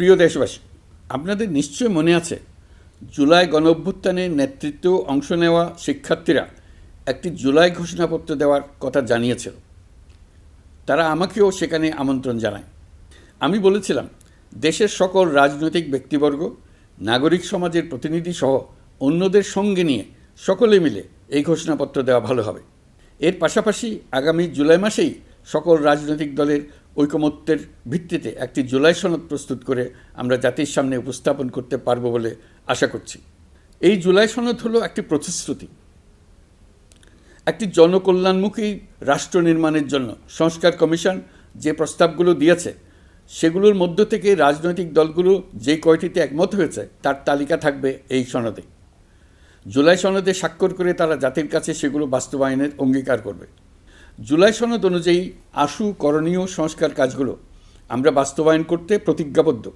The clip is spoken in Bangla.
প্রিয় দেশবাসী, আপনাদের নিশ্চয় মনে আছে, জুলাই গণ অভ্যুত্থানে নেতৃত্ব অংশ নেওয়া শিক্ষার্থীরা একটি জুলাই ঘোষণাপত্র দেওয়ার কথা জানিয়েছিল। তারা আমাকেও সেখানে আমন্ত্রণ জানায়। আমি বলেছিলাম, দেশের সকল রাজনৈতিক ব্যক্তিবর্গ, নাগরিক সমাজের প্রতিনিধি সহ অন্যদের সঙ্গে নিয়ে সকলে মিলে এই ঘোষণাপত্র দেওয়া ভালো হবে। এর পাশাপাশি আগামী জুলাই মাসেই সকল রাজনৈতিক দলের ঐকমত্যের ভিত্তিতে একটি জুলাই সনদ প্রস্তুত করে আমরা জাতির সামনে উপস্থাপন করতে পারব বলে আশা করছি। এই জুলাই সনদ হলো একটি প্রতিশ্রুতি। একটি জনকল্যাণমুখী রাষ্ট্র নির্মাণের জন্য সংস্কার কমিশন যে প্রস্তাবগুলো দিয়েছে, সেগুলোর মধ্য থেকে রাজনৈতিক দলগুলো যে কয়টিতে একমত হয়েছে, তার তালিকা থাকবে এই সনদে। জুলাই সনদে স্বাক্ষর করে তারা জাতির কাছে সেগুলো বাস্তবায়নের অঙ্গীকার করবে। জুলাই সনদ অনুযায়ী আশু করণীয় সংস্কার কাজগুলো আমরা বাস্তবায়ন করতে প্রতিজ্ঞাবদ্ধ।